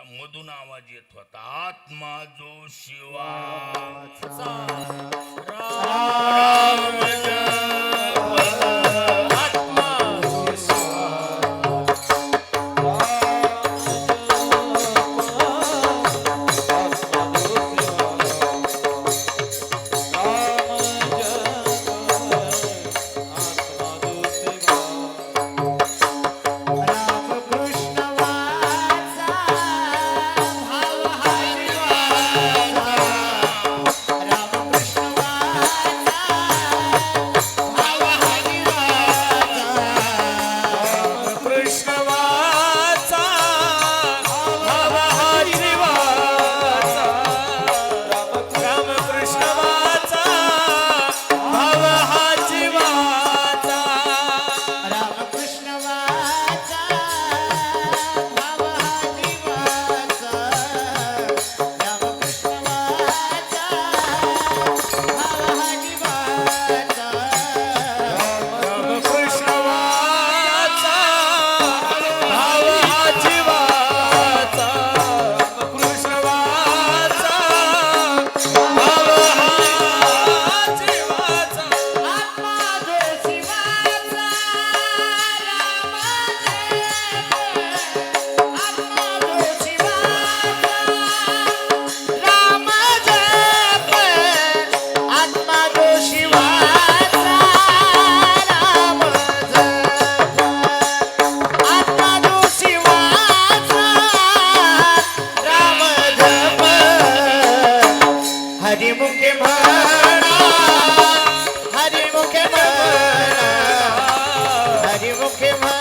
मधून आवाज येत होता आत्मा जो शिवा. মুখে মা